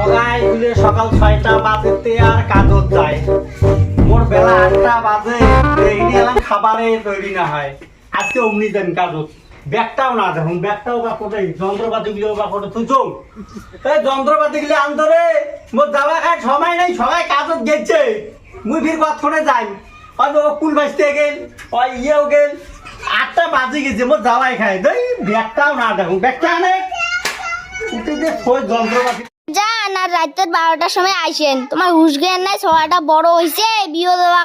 সকাল দিলে সকাল ছয়টা বাজেতে আর কাজত যায়। মোর বেলা আটটা বাজে খাবারে তৈরি না হয় আজকে অমনি দেন কাজত। ব্যাগটাও না দেখুন ব্যাগটাও বা কোথায় যন্ত্রপাতি গুলো বা কোথায় তুজো এই যন্ত্রপাতি গুলো আনতরে মোর যাওয়া খায় সময় নাই, সবাই কাজত গেছে মুই ফির কতক্ষণে যাই হয়তো কুল বাঁচতে গেল? ওই ইয়েও গেল। আটটা বাজে গেছে মোর যাওয়াই খায়। দেই ব্যাগটাও না দেখুন ব্যাগটা আনে। উঠে যে যন্ত্রপাতি যান আর বারোটার সময় তোমার হুশ নাই বড় বিয়ে দেওয়া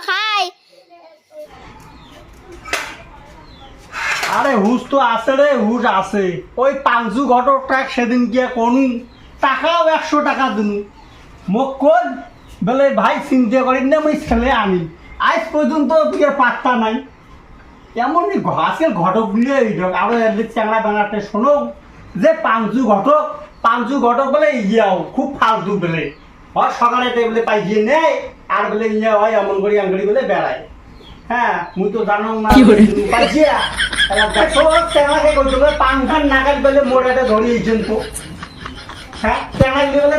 আরে হুশ তো আছে রে, হুশ আছে। ওই পাঁচু ঘটকটা সেদিন কোনু, টাকাও একশো টাকা মোক কই, বলে, ভাই, চিন্তা করেন না আমি ছেলে আনি। আজ পর্যন্ত পাত্তা নাই। এমন আজকের ঘটকগুলি এই আরও চ্যাংড়া ব্যাঙাতে শোনো, যে পাঁচু ঘটক পাঁচু ঘটক বলে ইয়াও খুব ফালতু বলে। হয় সকালে টেবিলে পাইছিয়ে নেয় আর বলে ইয়া হয় এমন করি আঙ্গুলি বলে বেড়ায়। হ্যাঁ মুই তো জানো না পাইছিয়া নাগাল বলে ধরিয়েছেন তো। হ্যাঁ বলে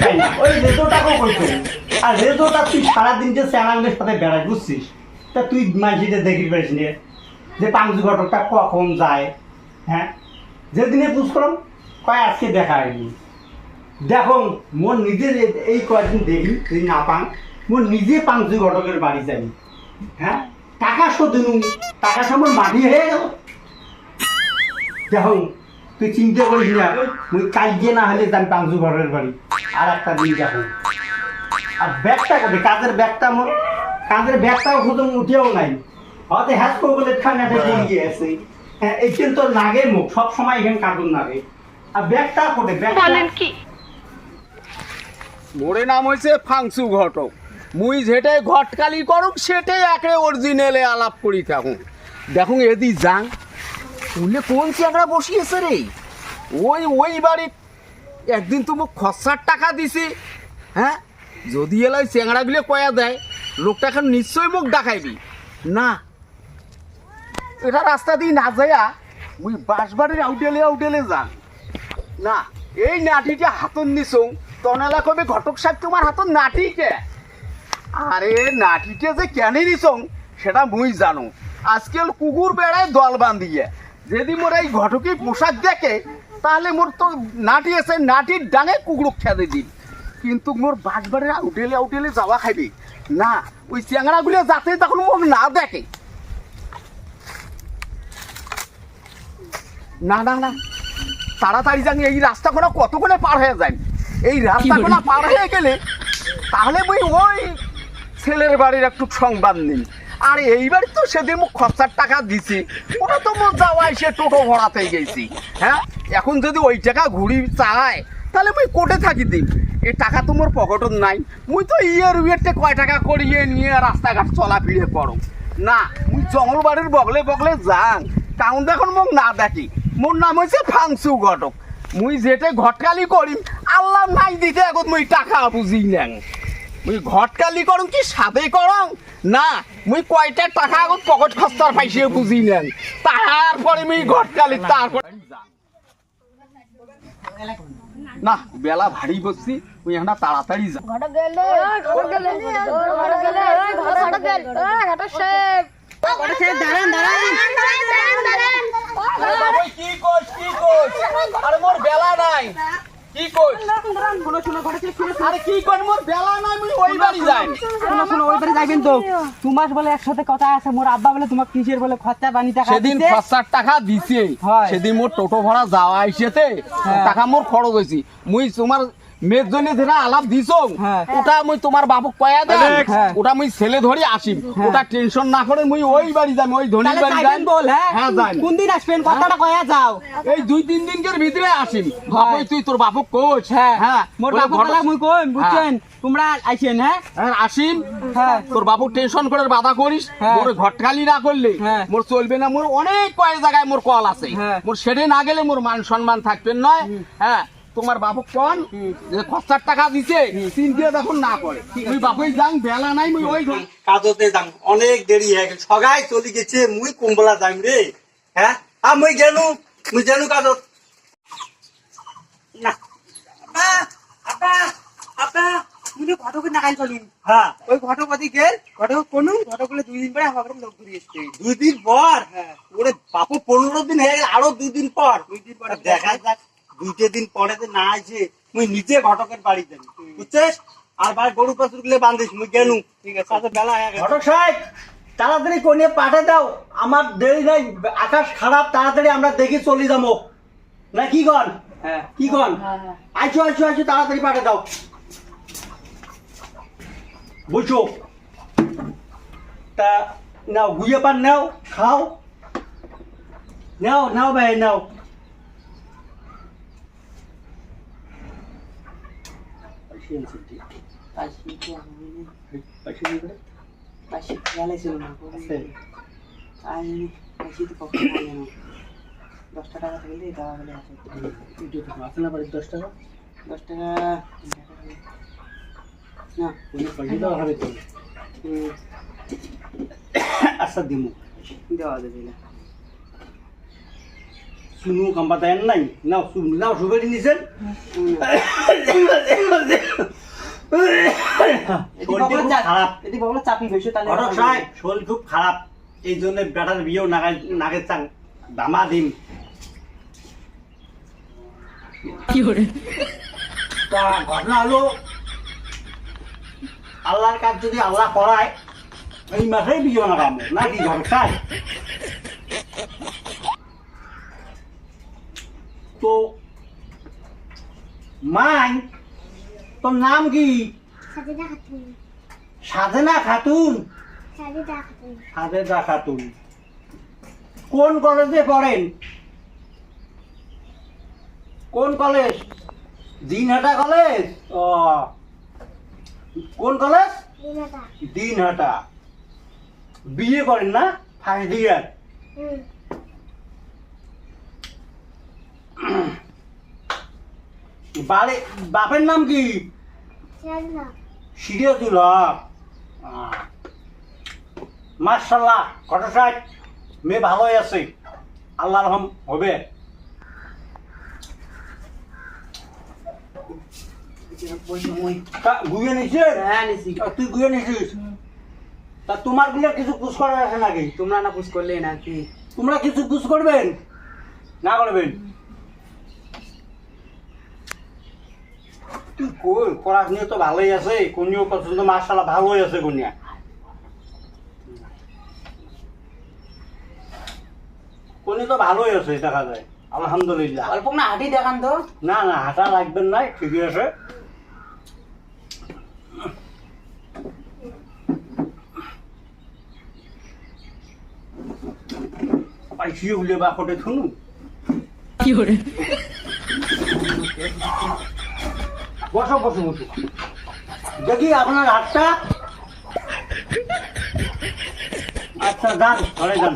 পাই না ওই কইতো আর তুই সারাদিন যে চ্যাংড়াগুলোর সাথে বেড়াই বুঝছিস? তা তুই মাঝিতে দেখি যে পাংশু ঘটকটা কখন যায়। হ্যাঁ যেদিনে পুষ করলাম কয় আজকে দেখা হয়নি? দেখো মোর নিজের এই কয়েকদিন দেখি, যদি না পান মোর নিজে পাংশু ঘটকের বাড়ি যাই হ্যাঁ? টাকা শোধ দিনু টাকা সময় মাটি হয়ে গেল। দেখো, তুই চিন্তা করিস না, মুই কাল গিয়ে না হলে যান পাংশু ঘটকের বাড়ি। আর একটা দিন দেখো। আর ব্যাগটা কোথায় কাজের ব্যাগটা মোর কাজের ব্যাগটাও খুদম উঠেও নাই। হয়তো হ্যাস করে বলে ঠান্ডাটা দিয়ে হ্যাঁ এই কিন্তু নাগে মুখ সব সময় এখানে কার্টুন নাগে। আর ব্যাগটা কোটে মোরে নাম হয়েছে ফাংসু ঘটক। মুই যেটাই ঘটকালি করুক সেটাই একে অরিজিনালে আলাপ করি থাকুন। দেখুন এদি যাং উনি কোন চ্যাংড়া বসিয়েছে রে? ওই ওই বাড়ি একদিন তো মোক খরচার টাকা দিছি। হ্যাঁ? যদি এলাই চ্যাংড়াগুলো কয়া দেয় লোকটা এখন নিশ্চয়ই মোক ডাকাইবি। না। এটা রাস্তা দিয়ে না যাইয়া মুই বাঁশবাড়ির আউটেলে আউটেলে যান। না, এই নাটিটা হাতন নিছং। তনালা কবে ঘটক সাহেব তোমার হাতন নাটি কে? আরে, নাটিটা যে কেন নিছং, সেটা মুই জানো। আজকাল কুকুর বেড়ায় দল বান্ধিয়ে। যদি মোর এই ঘটকি পোশাক দেখে, তাহলে মোর তো নাটি আছে নাটির ডাঙে কুকুরক খেতে দিন কিন্তু মোর বাঁশবাড়ির উঠেলে আউটেলে যাওয়া খাইবে। না, ওই চ্যাংড়াগুলো যাতে তখন মোর না দেখে। না না না। তাড়াতাড়ি জানি এই রাস্তাগুলো কতক্ষণে পার হয়ে যায়। এই রাস্তা রাস্তাগুলো পার হয়ে গেলে তাহলে বই ওই ছেলের বাড়ির একটু সংবাদ নেই। আর এইবার তো সেদিন মুখ খরচার টাকা দিছি। ওটা তো মোর যাওয়া এসে টোটো ভরাতে গেছি। হ্যাঁ? এখন যদি ওই টাকা ঘুরি চায় তাহলে মুই কোটে থাকি দিই এই টাকা তো মোর পকেটত নাই। মুই তো ইয়ের উইয়েরতে কয় টাকা করিয়ে নিয়ে রাস্তাঘাট চলা ফিরে পড়ো না মুই জঙ্গল বাড়ির বগলে বগলে যাং। কাউন এখন মোক না দেখি। মোর নাম হয়েছে ফাংসু ঘটক মুই যেটা ঘটকালি করিম আল্লাহ নাই দিতে এখন মুই টাকা বুঝি নেন মুই ঘটকালি করম কি সাথে করম না মুই কয়টা টাকা এখন পকেট খস্তার পাইছে বুঝি নেন তারপরে মুই ঘটকালি তারপরে যাং। না বেলা ভারী বসছি মুই এখন তাড়াতাড়ি যা দাঁড়ান দাঁড়ান কি কইস কি কইস আরে মোর বেলা নাই। কি কইস আরে কি কইস মোর বেলা নাই মুই ওই বাড়ি যাই। শোনো শোনো ওই বাড়ি যাইবেন তো তোমার বলে একসাথে কথা আছে মোর আব্বা বলে তোমার কিসের বলে খরচা বানি টাকা সেদিন টাকা দিছে। হয়। সেদিন মোর টোটো ভাড়া যাওয়া আইসেতে হ্যাঁ। টাকা মোর খরচ হয়েছি মুই তোমার মেয়ের জন্য যেটা আলাপ দিছ। হ্যাঁ। ওটা মুই তোমার বাবু কয়া দেন। হ্যাঁ। ওটা মুই ছেলে ধরি আসিম। হ্যাঁ। ওটা টেনশন না করে মুই ওই বাড়ি যাই ওই ধনী বাড়ি যাই বল হ্যাঁ? হ্যাঁ যাই কোন দিন আসবেন? কথাটা কয়া যাও। এই দুই তিন দিনের ভিতরে আসিম। বাবুই তুই তোর কোচ হ্যাঁ। হ্যাঁ। মোর বলে বাবু কথা মুই কইম বুঝছেন? তোমরা আইছেন হ্যাঁ? হ্যাঁ, আসিম। হ্যাঁ। তোর বাবু টেনশন করে বাধা করিস। মোর ঘটকালি না করলে। হ্যাঁ। মোর চলবে না। মোর অনেক কয়েক জায়গায় মোর কল আছে। মোর সেটে না গেলে মোর মান সম্মান থাকবে নয় হ্যাঁ। তোমার বাবু কোন যে খরচার টাকা দিছে চিন্তা দেখুন না করে। তুই বাপুই যাং বেলা নাই মুই ওই ঘর- কাজতে যাম অনেক দেরি হয়ে গেছে সবাই চলে গেছে মুই কুম্বলা যাম রে। হ্যাঁ? আর মুই গেলু মুই গেলু কাজত। না। ঘটকের নাকাল চলি হ্যাঁ। ওই ঘটপতি গেল ঘটক কোনু ঘটক বলে দুই দিন পরে লোক ঘুরিয়ে এসছে। দুই দিন পর? হ্যাঁ। ওরে বাপু পনেরো দিন হয়ে গেল আরও দুই দিন পর। দুই দিন পরে দেখা যাক। দুইটে দিন পরে যে না আছে মুই নিজে ঘটকের বাড়ি যাই। বুঝছিস? আর ভাই গরু পাশুরগুলো বান্ধিস মুই গেলু ঠিক আছে আচ্ছা বেলা হয়ে গেছে। ঘটক সাহেব তাড়াতাড়ি কোনে পাঠে দাও। আমার দেরি নাই আকাশ খারাপ তাড়াতাড়ি আমরা দেখি চলে যাব। না কি কন? হ্যাঁ। কি কন? হ্যাঁ, হ্যাঁ। আইসো আইসো আইসো তাড়াতাড়ি পাঠে দাও। বুঝছ তা নাও গুইয়ে পান নাও খাও। নাও নাও ভাই নাও। পাশে তো আমি পয়সা দিয়ে দে। পাশে গেলে ছিল না আছে। আর পাশে তো কখন আনে না দশটা টাকা থাকলে টাকা গেলে আছে এইটা তো আছে না বাড়ির দশ টাকা দশ টাকা না কোনো পয়সা দেওয়া হবে তো হুম, আচ্ছা দিমু দেওয়া যাবে না শুনু কাম্বা দেন নাই? নাও নাও সুবেরি নিছেন খারাপ। চাপি শরীর খুব খারাপ। এই জন্য বেটার বিয়েও নাগাল নাগের চাং দামা দিন তা ঘটনা হলো আল্লাহর কাজ যদি আল্লাহ করায় এই মাসেই বিয়ে নাগাম। নাকি সাহেব তো মাই তোর নাম কি? সাজেদা খাতুন। সাজেদা খাতুন? কোন কলেজে পড়েন? কোন কলেজ? দিনহাটা কলেজ? ও। কোন কলেজ? দিনহাটা। বিয়ে করেন না? ফার্স্ট ইয়ার বাড়ি বাপের নাম কি? সিরিয়াতুল্লাহ মার্শাল্লাহ কত সাহেব মেয়ে ভালোই আছে। আল্লাহ রহম হবে। গুয়ে নিছিস? হ্যাঁ নিছি। তুই গুয়ে নিছিস? তা তোমারগুলো কিছু কুচ করার আছে নাকি? তোমরা না পুষ করলে না কি তোমরা কিছু কুচ করবেন? না করবেন? তুই কই? পড়াশুনো তো ভালোই আছে কোনিও পছন্দ মার্শাল্লাহ ভালোই আছে কোনিয়া কোনি তো ভালোই আছে দেখা যায়। আলহামদুলিল্লাহ। অল্প না হাঁটি দেখান তো। না না হাঁটা লাগবেন না ঠিকই আছে। পাইছিও বলে বা কটে শুনু বসো বসো বসো। দেখি আপনার হাতটা। আচ্ছা যান ঘরে যান।